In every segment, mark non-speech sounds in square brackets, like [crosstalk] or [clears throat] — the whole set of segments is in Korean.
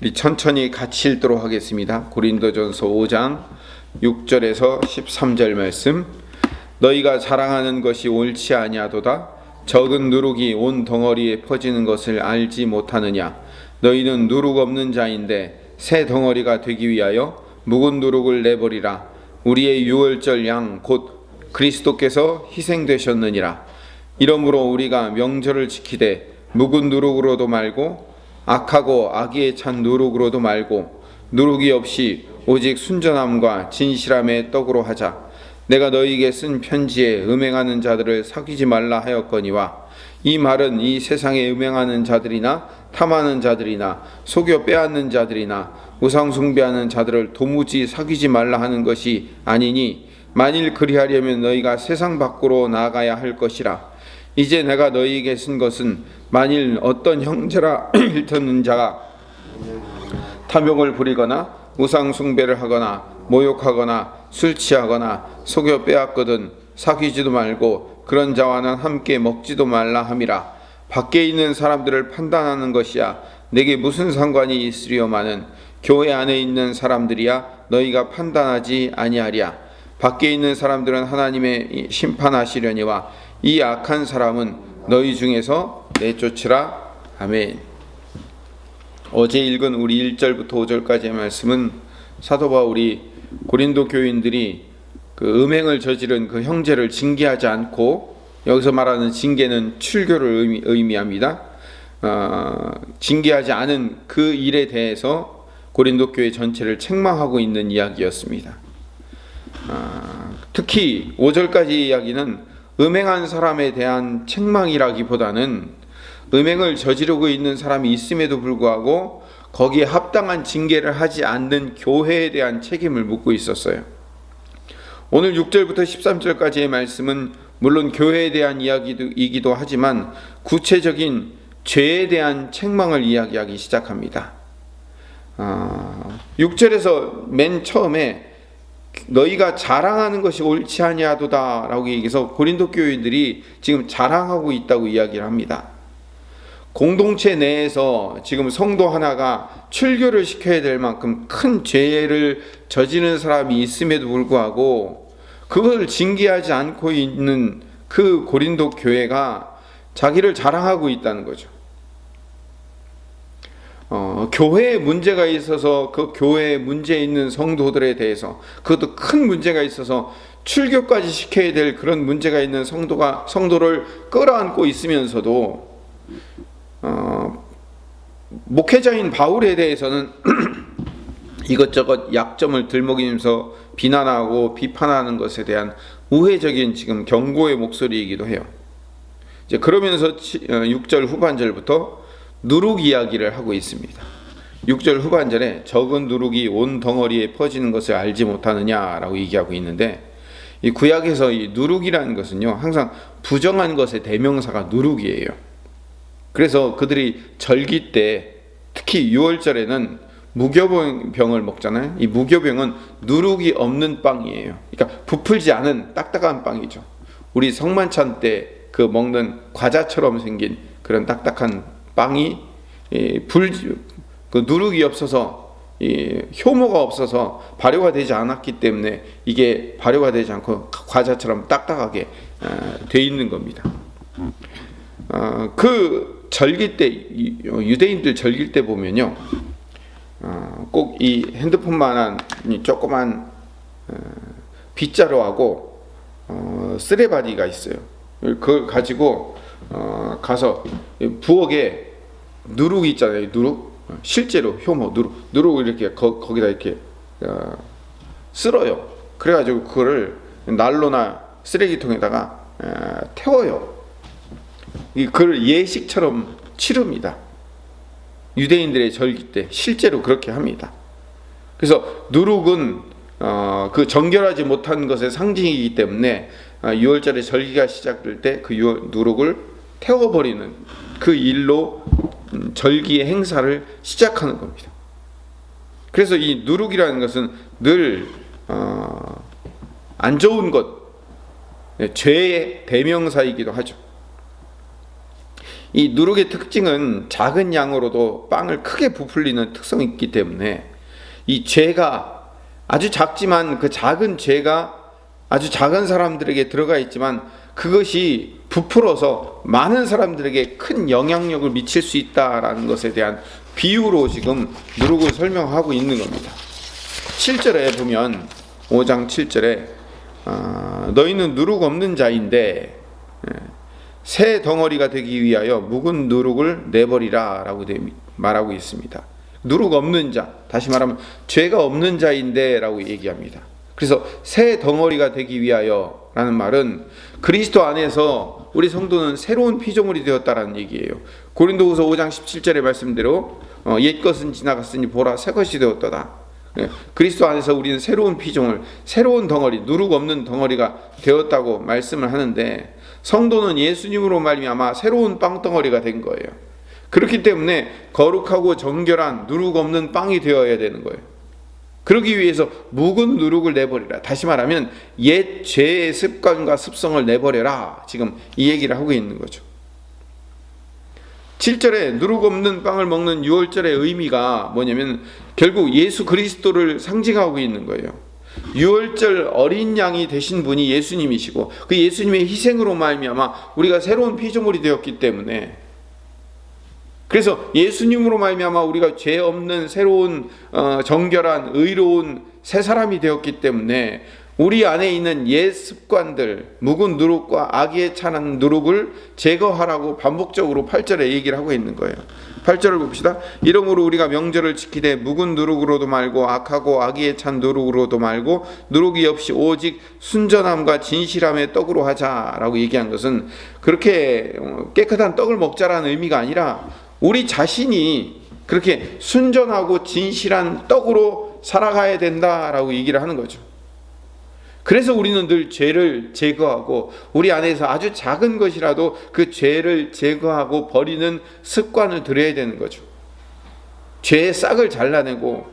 우리 천천히 같이 읽도록 하겠습니다. 고린도전서 5장 6절에서 13절 말씀. 너희가 자랑하는 것이 옳지 아니하도다. 적은 누룩이 온 덩어리에 퍼지는 것을 알지 못하느냐. 너희는 누룩 없는 자인데 새 덩어리가 되기 위하여 묵은 누룩을 내버리라. 우리의 유월절 양 곧 그리스도께서 희생되셨느니라. 이러므로 우리가 명절을 지키되 묵은 누룩으로도 말고 악하고 악의에 찬 누룩으로도 말고 누룩이 없이 오직 순전함과 진실함의 떡으로 하자. 내가 너희에게 쓴 편지에 음행하는 자들을 사귀지 말라 하였거니와 이 말은 이 세상에 음행하는 자들이나 탐하는 자들이나 속여 빼앗는 자들이나 우상 숭배하는 자들을 도무지 사귀지 말라 하는 것이 아니니 만일 그리하려면 너희가 세상 밖으로 나가야 할 것이라 이제 내가 너희에게 쓴 것은 만일 어떤 형제라 [clears throat] 일터는 자가 탐욕을 부리거나 우상 숭배를 하거나 모욕하거나 술 취하거나 속여 빼앗거든 사귀지도 말고 그런 자와는 함께 먹지도 말라 함이라. 밖에 있는 사람들을 판단하는 것이야. 내게 무슨 상관이 있으리요마는 교회 안에 있는 사람들이야 너희가 판단하지 아니하리야 밖에 있는 사람들은 하나님의 심판하시려니와 이 악한 사람은 너희 중에서 내쫓으라 아멘. 어제 읽은 우리 1절부터 5절까지의 말씀은 사도 바울이 고린도 교인들이 그 음행을 저지른 그 형제를 징계하지 않고 여기서 말하는 징계는 출교를 의미, 의미합니다. 어, 징계하지 않은 그 일에 대해서 고린도 교회 전체를 책망하고 있는 이야기였습니다. 어, 특히 5절까지 이야기는 음행한 사람에 대한 책망이라기보다는 음행을 저지르고 있는 사람이 있음에도 불구하고 거기에 합당한 징계를 하지 않는 교회에 대한 책임을 묻고 있었어요. 오늘 6절부터 13절까지의 말씀은 물론 교회에 대한 이야기이기도 하지만 구체적인 죄에 대한 책망을 이야기하기 시작합니다. 아, 6절에서 맨 처음에 너희가 자랑하는 것이 옳지 아니하도다라고 얘기해서 고린도 교인들이 지금 자랑하고 있다고 이야기를 합니다. 공동체 내에서 지금 성도 하나가 출교를 시켜야 될 만큼 큰 죄를 저지른 사람이 있음에도 불구하고 그걸 징계하지 않고 있는 그 고린도 교회가 자기를 자랑하고 있다는 거죠. 어, 교회에 문제가 있어서 그 교회에 문제 있는 성도들에 대해서 그것도 큰 문제가 있어서 출교까지 시켜야 될 그런 문제가 있는 성도가 성도를 끌어안고 있으면서도 어, 목회자인 바울에 대해서는 [clears throat] 이것저것 약점을 들먹이면서 비난하고 비판하는 것에 대한 우회적인 지금 경고의 목소리이기도 해요. 이제 그러면서 6절 후반절부터 누룩 이야기를 하고 있습니다. 6절 후반절에 적은 누룩이 온 덩어리에 퍼지는 것을 알지 못하느냐라고 얘기하고 있는데 이 구약에서 이 누룩이라는 것은요 항상 부정한 것의 대명사가 누룩이에요. 그래서 그들이 절기 때 특히 6월절에는 무교병을 먹잖아요. 이 무교병은 누룩이 없는 빵이에요. 그러니까 부풀지 않은 딱딱한 빵이죠. 우리 성만찬 때 그 먹는 과자처럼 생긴 그런 딱딱한 빵이 불, 그 누룩이 없어서 효모가 없어서 발효가 되지 않았기 때문에 이게 발효가 되지 않고 과자처럼 딱딱하게 돼 있는 겁니다. 어, 그 절기 때 유대인들 절기 때 보면요, 어, 꼭이 핸드폰만한 조그만 어, 빗자루하고 쓰레바디가 있어요. 그걸 가지고 가서 부엌에 누룩 있잖아요. 누룩 실제로 효모 누룩 누룩 이렇게 거, 거기다 이렇게 쓸어요. 그래가지고 그거를 난로나 쓰레기통에다가 태워요. 그걸 예식처럼 치릅니다. 유대인들의 절기 때 실제로 그렇게 합니다. 그래서 누룩은 어, 그 정결하지 못한 것의 상징이기 때문에 어, 6월절에 절기가 시작될 때 그 누룩을 태워버리는 그 일로 음, 절기의 행사를 시작하는 겁니다. 그래서 이 누룩이라는 것은 늘안 어, 좋은 것, 네, 죄의 대명사이기도 하죠. 이 누룩의 특징은 작은 양으로도 빵을 크게 부풀리는 특성이 있기 때문에 이 죄가 아주 작지만 그 작은 죄가 아주 작은 사람들에게 들어가 있지만 그것이 부풀어서 많은 사람들에게 큰 영향력을 미칠 수 있다라는 것에 대한 비유로 지금 누룩을 설명하고 있는 겁니다. 7절에 보면 5장 7절에 아, 너희는 누룩 없는 자인데 예, 새 덩어리가 되기 위하여 묵은 누룩을 내버리라라고 되- 말하고 있습니다. 누룩 없는 자, 다시 말하면 죄가 없는 자인데라고 얘기합니다. 그래서 새 덩어리가 되기 위하여 라는 말은 그리스도 안에서 우리 성도는 새로운 피조물이 되었다라는 얘기예요. 고린도후서 5장 17절의 말씀대로 어, 옛 것은 지나갔으니 보라 새 것이 되었도다. 예, 그리스도 안에서 우리는 새로운 피조물, 새로운 덩어리, 누룩 없는 덩어리가 되었다고 말씀을 하는데 성도는 예수님으로 말미암아 새로운 빵 덩어리가 된 거예요. 그렇기 때문에 거룩하고 정결한 누룩 없는 빵이 되어야 되는 거예요. 그러기 위해서 묵은 누룩을 내버리라. 다시 말하면 옛 죄의 습관과 습성을 내버려라. 지금 이 얘기를 하고 있는 거죠. 7절에 누룩 없는 빵을 먹는 6월절의 의미가 뭐냐면 결국 예수 그리스도를 상징하고 있는 거예요. 6월절 어린 양이 되신 분이 예수님이시고 그 예수님의 희생으로 말미암아 우리가 새로운 피조물이 되었기 때문에 그래서 예수님으로 말미암아 우리가 죄 없는 새로운 어, 정결한 의로운 새 사람이 되었기 때문에 우리 안에 있는 옛 습관들 묵은 누룩과 악에 찬한 누룩을 제거하라고 반복적으로 8절에 얘기를 하고 있는 거예요. 8절을 봅시다. 이러므로 우리가 명절을 지키되 묵은 누룩으로도 말고 악하고 악에 찬 누룩으로도 말고 누룩이 없이 오직 순전함과 진실함의 떡으로 하자라고 얘기한 것은 그렇게 어, 깨끗한 떡을 먹자라는 의미가 아니라 우리 자신이 그렇게 순전하고 진실한 떡으로 살아가야 된다라고 얘기를 하는 거죠. 그래서 우리는 늘 죄를 제거하고 우리 안에서 아주 작은 것이라도 그 죄를 제거하고 버리는 습관을 들여야 되는 거죠. 죄의 싹을 잘라내고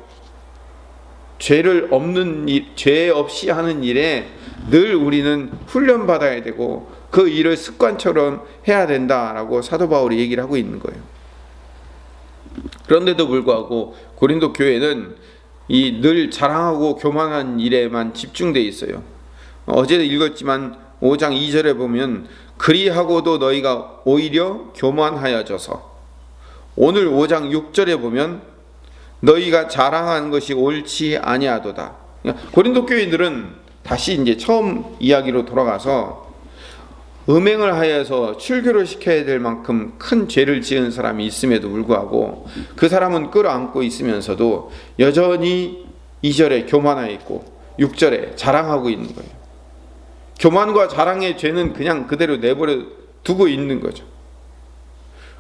죄를 없는 일, 죄 없이 하는 일에 늘 우리는 훈련 받아야 되고 그 일을 습관처럼 해야 된다라고 사도 바울이 얘기를 하고 있는 거예요. 그런데도 불구하고 고린도 교회는 이 늘 자랑하고 교만한 일에만 집중돼 있어요. 어제 읽었지만 5장 2절에 보면 그리하고도 너희가 오히려 교만하여져서 오늘 5장 6절에 보면 너희가 자랑하는 것이 옳지 아니하도다. 그러니까 고린도 교인들은 다시 이제 처음 이야기로 돌아가서 음행을 하여서 출교를 시켜야 될 만큼 큰 죄를 지은 사람이 있음에도 불구하고 그 사람은 끌어안고 있으면서도 여전히 2절에 교만하여 있고 6절에 자랑하고 있는 거예요. 교만과 자랑의 죄는 그냥 그대로 내버려 두고 있는 거죠.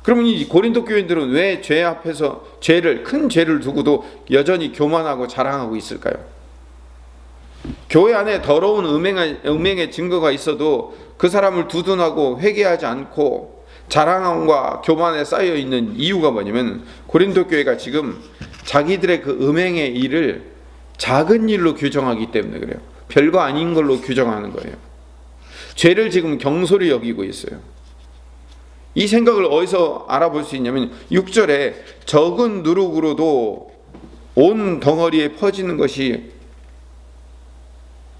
그러면 이 고린도 교인들은 왜 죄 앞에서 죄를 큰 죄를 두고도 여전히 교만하고 자랑하고 있을까요? 교회 안에 더러운 음행의, 음행의 증거가 있어도 그 사람을 두둔하고 회개하지 않고 자랑함과 교만에 쌓여 있는 이유가 뭐냐면 고린도 교회가 지금 자기들의 그 음행의 일을 작은 일로 규정하기 때문에 그래요. 별거 아닌 걸로 규정하는 거예요. 죄를 지금 경솔히 여기고 있어요. 이 생각을 어디서 알아볼 수 있냐면 6절에 적은 누룩으로도 온 덩어리에 퍼지는 것이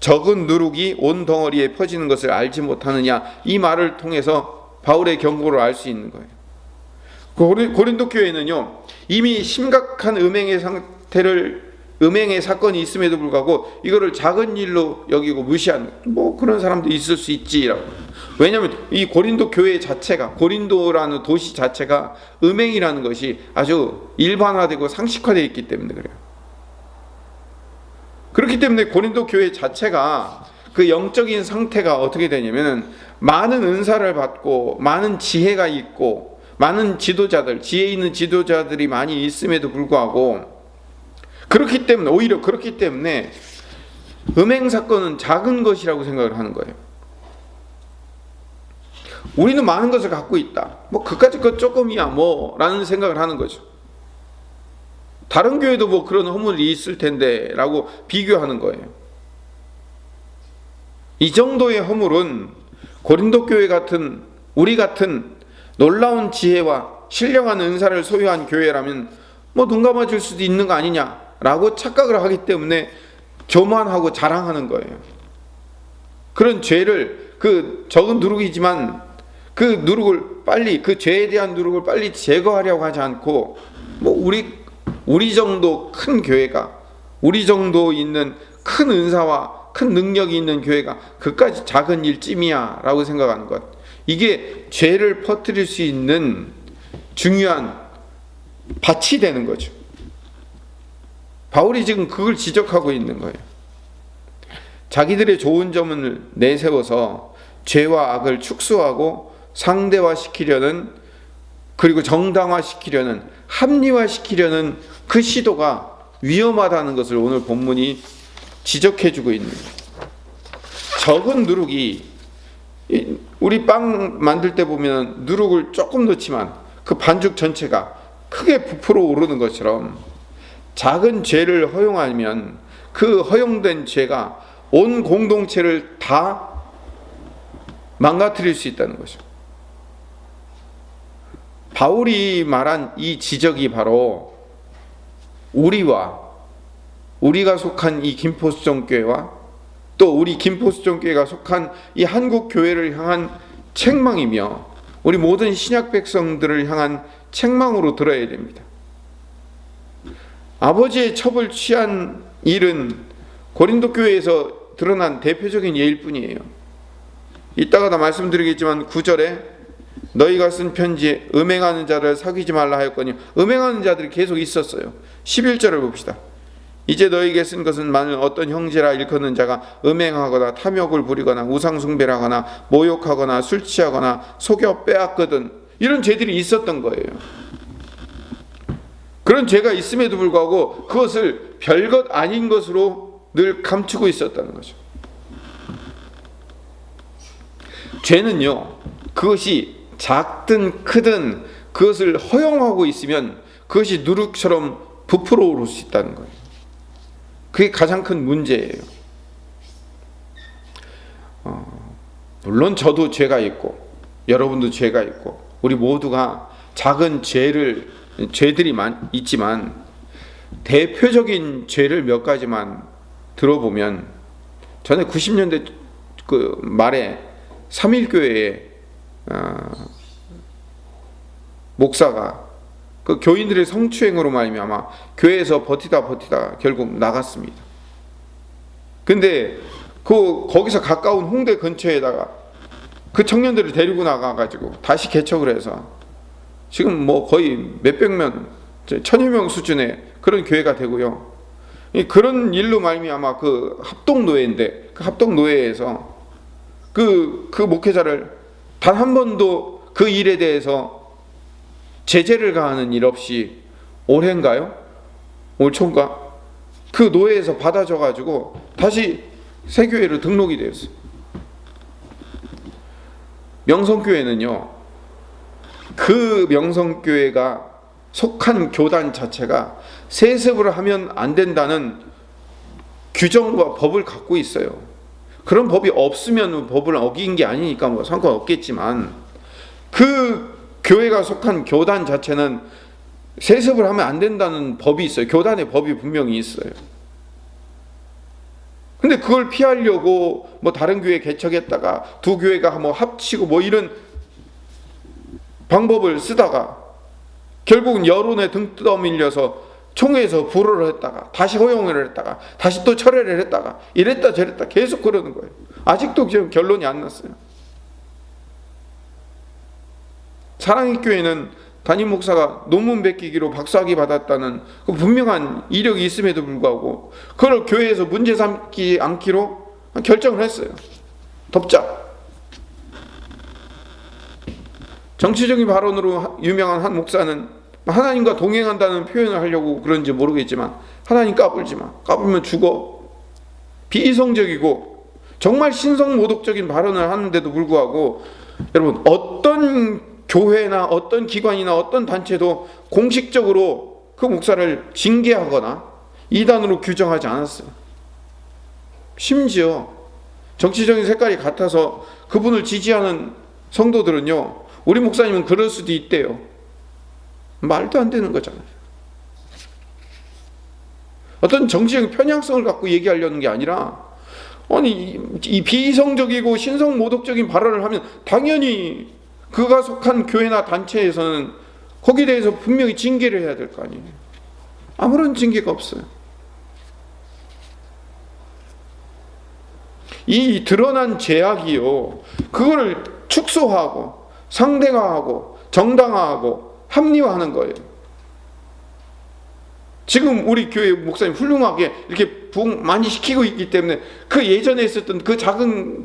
적은 누룩이 온 덩어리에 퍼지는 것을 알지 못하느냐 이 말을 통해서 바울의 경고를 알 수 있는 거예요. 고린- 고린도 교회는요 이미 심각한 음행의 상태를 음행의 사건이 있음에도 불구하고 이거를 작은 일로 여기고 무시한 뭐 그런 사람도 있을 수 있지라고. 왜냐하면 이 고린도 교회 자체가 고린도라는 도시 자체가 음행이라는 것이 아주 일반화되고 상식화되어 있기 때문에 그래요. 그렇기 때문에 고린도 교회 자체가 그 영적인 상태가 어떻게 되냐면 많은 은사를 받고 많은 지혜가 있고 많은 지도자들 지혜 있는 지도자들이 많이 있음에도 불구하고 그렇기 때문에 오히려 그렇기 때문에 음행 사건은 작은 것이라고 생각을 하는 거예요. 우리는 많은 것을 갖고 있다. 뭐 그까짓 것 조금이야 뭐라는 생각을 하는 거죠. 다른 교회도 뭐 그런 허물이 있을 텐데 라고 비교하는 거예요. 이 정도의 허물은 고린도 교회 같은 우리 같은 놀라운 지혜와 신령한 은사를 소유한 교회라면 뭐 눈 감아줄 수도 있는 거 아니냐라고 착각을 하기 때문에 교만하고 자랑하는 거예요. 그런 죄를 그 적은 누룩이지만 그 누룩을 빨리 그 죄에 대한 누룩을 빨리 제거하려고 하지 않고 뭐 우리 우리 정도 큰 교회가 우리 정도 있는 큰 은사와 큰 능력이 있는 교회가 그까지 작은 일찜이야 라고 생각하는 것 이게 죄를 퍼뜨릴 수 있는 중요한 밭이 되는 거죠. 바울이 지금 그걸 지적하고 있는 거예요. 자기들의 좋은 점을 내세워서 죄와 악을 축소하고 상대화시키려는 그리고 정당화시키려는 합리화시키려는 그 시도가 위험하다는 것을 오늘 본문이 지적해 주고 있는 거예요. 적은 누룩이 이- 우리 빵 만들 때 보면 누룩을 조금 넣지만 그 반죽 전체가 크게 부풀어 오르는 것처럼 작은 죄를 허용하면 그 허용된 죄가 온 공동체를 다 망가뜨릴 수 있다는 거죠. 바울이 말한 이 지적이 바로 우리와 우리가 속한 이 김포수정 교회와 또 우리 김포수정 교회가 속한 이 한국 교회를 향한 책망이며 우리 모든 신약 백성들을 향한 책망으로 들어야 됩니다. 아버지의 첩을 취한 일은 고린도 교회에서 드러난 대표적인 예일 뿐이에요. 이따가 다 말씀드리겠지만 9절에 너희가 쓴 편지에 음행하는 자를 사귀지 말라 하였거니 음행하는 자들이 계속 있었어요. 11절을 봅시다. 이제 너희에게 쓴 것은 만일 어떤 형제라 일컫는 자가 음행하거나 탐욕을 부리거나 우상숭배를 하거나 모욕하거나 술 취하거나 속여 빼앗거든 이런 죄들이 있었던 거예요. 그런 죄가 있음에도 불구하고 그것을 별것 아닌 것으로 늘 감추고 있었다는 거죠. 죄는요, 그것이 작든 크든 그것을 허용하고 있으면 그것이 누룩처럼 부풀어 오를 수 있다는 거예요. 그게 가장 큰 문제예요. 어, 물론 저도 죄가 있고 여러분도 죄가 있고 우리 모두가 작은 죄를 죄들이 많 있지만 대표적인 죄를 몇 가지만 들어보면 전에 90년대 그 말에 삼일교회에 어, 목사가 그 교인들의 성추행으로 말미암아 교회에서 버티다 버티다 결국 나갔습니다. 근데 그 거기서 가까운 홍대 근처에다가 그 청년들을 데리고 나가 가지고 다시 개척을 해서 지금 뭐 거의 몇백 명, 천여 명 수준의 그런 교회가 되고요. 이 그런 일로 말미암아 그 합동 노예인데 그 합동 노예에서 그 그 목회자를 단 한 번도 그 일에 대해서 제재를 가하는 일 없이 올해인가요? 올 초인가? 그 노예에서 받아줘 가지고 다시 새 교회로 등록이 되었어요. 명성교회는요. 그 명성교회가 속한 교단 자체가 세습을 하면 안 된다는 규정과 법을 갖고 있어요. 그런 법이 없으면 법을 어긴 게 아니니까 뭐 상관없겠지만 그 교회가 속한 교단 자체는 세습을 하면 안 된다는 법이 있어요. 교단의 법이 분명히 있어요. 근데 그걸 피하려고 뭐 다른 교회 개척했다가 두 교회가 뭐 합치고 뭐 이런 방법을 쓰다가 결국은 여론에 등 떠밀려서 총회에서 불허를 했다가 다시 허용을 했다가 다시 또 철회를 했다가 이랬다 저랬다 계속 그러는 거예요. 아직도 지금 결론이 안 났어요. 사랑의 교회는 담임 목사가 논문 베끼기로 박사학위 받았다는 그 분명한 이력이 있음에도 불구하고 그걸 교회에서 문제 삼지 않기로 결정을 했어요. 덮자. 정치적인 발언으로 유명한 한 목사는 하나님과 동행한다는 표현을 하려고 그런지 모르겠지만 하나님 까불지 마. 까불면 죽어. 비이성적이고 정말 신성모독적인 발언을 하는데도 불구하고 여러분 어떤 교회나 어떤 기관이나 어떤 단체도 공식적으로 그 목사를 징계하거나 이단으로 규정하지 않았어요. 심지어 정치적인 색깔이 같아서 그분을 지지하는 성도들은요 우리 목사님은 그럴 수도 있대요. 말도 안 되는 거잖아요. 어떤 정치적 편향성을 갖고 얘기하려는 게 아니라 아니 이- 이 비이성적이고 신성 모독적인 발언을 하면 당연히 그가 속한 교회나 단체에서는 거기에 대해서 분명히 징계를 해야 될 거 아니에요. 아무런 징계가 없어요. 이 드러난 죄악이요. 그거를 축소하고 상대화하고 정당화하고 합리화하는 거예요. 지금 우리 교회 목사님 훌륭하게 이렇게 부흥 많이 시키고 있기 때문에 그 예전에 있었던 그 작은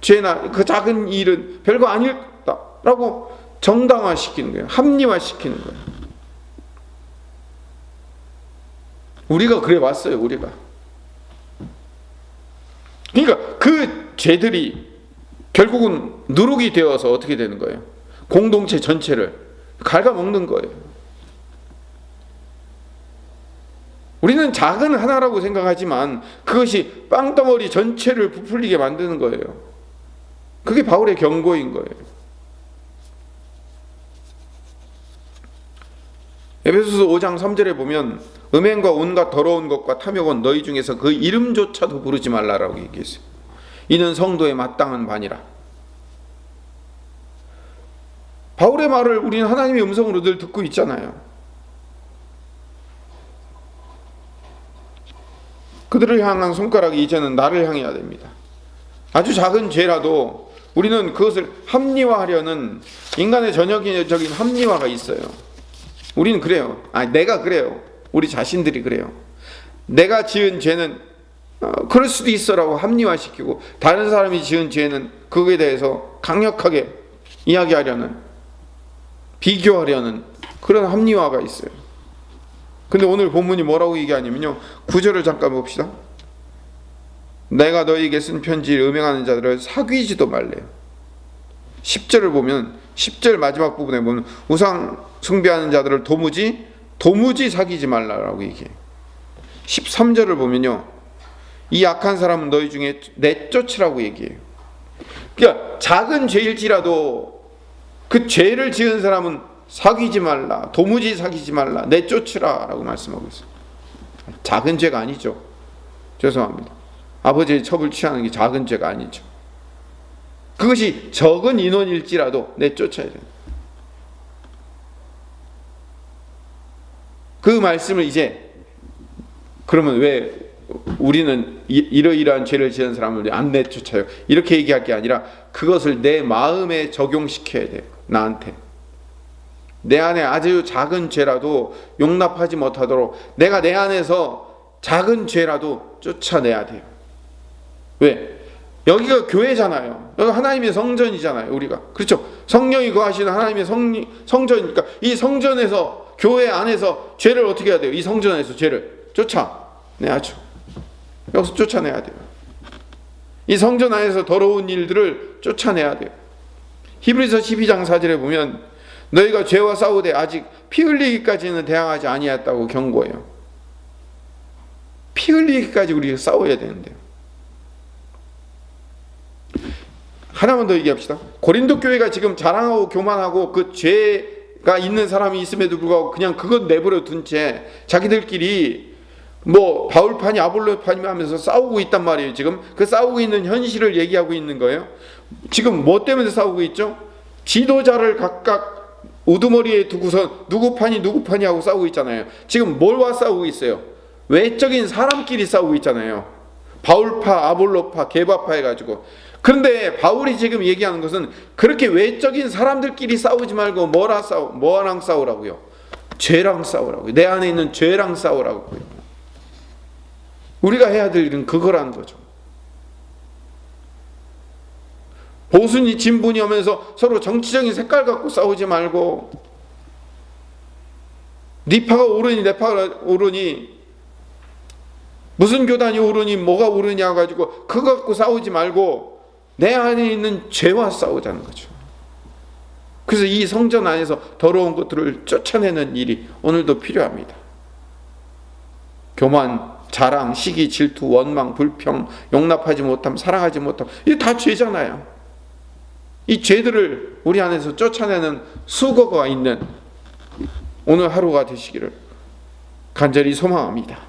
죄나 그 작은 일은 별거 아닐다라고 정당화시키는 거예요. 합리화시키는 거예요. 우리가 그래 왔어요. 우리가. 그러니까 그 죄들이 결국은 누룩이 되어서 어떻게 되는 거예요? 공동체 전체를 갉아먹는 거예요. 우리는 작은 하나라고 생각하지만 그것이 빵덩어리 전체를 부풀리게 만드는 거예요. 그게 바울의 경고인 거예요. 에베소서 5장 3절에 보면 음행과 온갖 더러운 것과 탐욕은 너희 중에서 그 이름조차도 부르지 말라라고 얘기했어요. 이는 성도의 마땅한 반이라. 바울의 말을 우리는 하나님의 음성으로 늘 듣고 있잖아요. 그들을 향한 손가락이 이제는 나를 향해야 됩니다. 아주 작은 죄라도 우리는 그것을 합리화하려는 인간의 전형적인 합리화가 있어요. 우리는 그래요. 아, 내가 그래요. 우리 자신들이 그래요. 내가 지은 죄는 어, 그럴 수도 있어라고 합리화시키고 다른 사람이 지은 죄는 그거에 대해서 강력하게 이야기하려는 비교하려는 그런 합리화가 있어요. 근데 오늘 본문이 뭐라고 얘기하냐면요. 구절을 잠깐 봅시다. 내가 너희에게 쓴 편지를 음행하는 자들을 사귀지도 말래요. 10절을 보면 10절 마지막 부분에 보면 우상 숭배하는 자들을 도무지 도무지 사귀지 말라라고 얘기해요. 13절을 보면요. 이 악한 사람은 너희 중에 내쫓으라고 얘기해요. 그러니까 작은 죄일지라도 그 죄를 지은 사람은 사귀지 말라, 도무지 사귀지 말라, 내쫓으라 라고 말씀하고 있어요. 작은 죄가 아니죠. 죄송합니다. 아버지의 첩을 취하는 게 작은 죄가 아니죠. 그것이 적은 인원일지라도 내쫓아야 돼요. 그 말씀을 이제 그러면 왜 우리는 이- 이러이러한 죄를 지은 사람을 안 내쫓아요? 이렇게 얘기할 게 아니라 그것을 내 마음에 적용시켜야 돼요. 나한테. 내 안에 아주 작은 죄라도 용납하지 못하도록 내가 내 안에서 작은 죄라도 쫓아내야 돼요. 왜? 여기가 교회잖아요. 여기 하나님의 성전이잖아요. 우리가 그렇죠. 성령이 거하시는 하나님의 성 성전이니까 이 성전에서 교회 안에서 죄를 어떻게 해야 돼요? 이 성전에서 죄를 쫓아 내야죠. 여기서 쫓아내야 돼요. 이 성전 안에서 더러운 일들을 쫓아내야 돼요. 히브리서 12장 4절에 보면 너희가 죄와 싸우되 아직 피 흘리기까지는 대항하지 아니했다고 경고해요. 피 흘리기까지 우리가 싸워야 되는데요. 하나만 더 얘기합시다. 고린도 교회가 지금 자랑하고 교만하고 그 죄가 있는 사람이 있음에도 불구하고 그냥 그것 내버려 둔 채 자기들끼리 뭐 바울판이 아볼로판이 하면서 싸우고 있단 말이에요. 지금 그 싸우고 있는 현실을 얘기하고 있는 거예요. 지금 뭐 때문에 싸우고 있죠? 지도자를 각각 우두머리에 두고서 누구 판이 누구 판이 하고 싸우고 있잖아요. 지금 뭘와 싸우고 있어요? 외적인 사람끼리 싸우고 있잖아요. 바울파, 아볼로파, 개바파 해가지고. 그런데 바울이 지금 얘기하는 것은 그렇게 외적인 사람들끼리 싸우지 말고 뭐라 싸우, 뭐랑 싸우라고요? 죄랑 싸우라고요. 내 안에 있는 죄랑 싸우라고요. 우리가 해야 될 일은 그거라는 거죠. 보수니 진분이 오면서 서로 정치적인 색깔 갖고 싸우지 말고 네 파가 오르니 내 파가 오르니 무슨 교단이 오르니 뭐가 오르냐 가지고 그거 갖고 싸우지 말고 내 안에 있는 죄와 싸우자는 거죠. 그래서 이 성전 안에서 더러운 것들을 쫓아내는 일이 오늘도 필요합니다. 교만, 자랑, 시기, 질투, 원망, 불평, 용납하지 못함, 사랑하지 못함 이게 다 죄잖아요. 이 죄들을 우리 안에서 쫓아내는 수고가 있는 오늘 하루가 되시기를 간절히 소망합니다.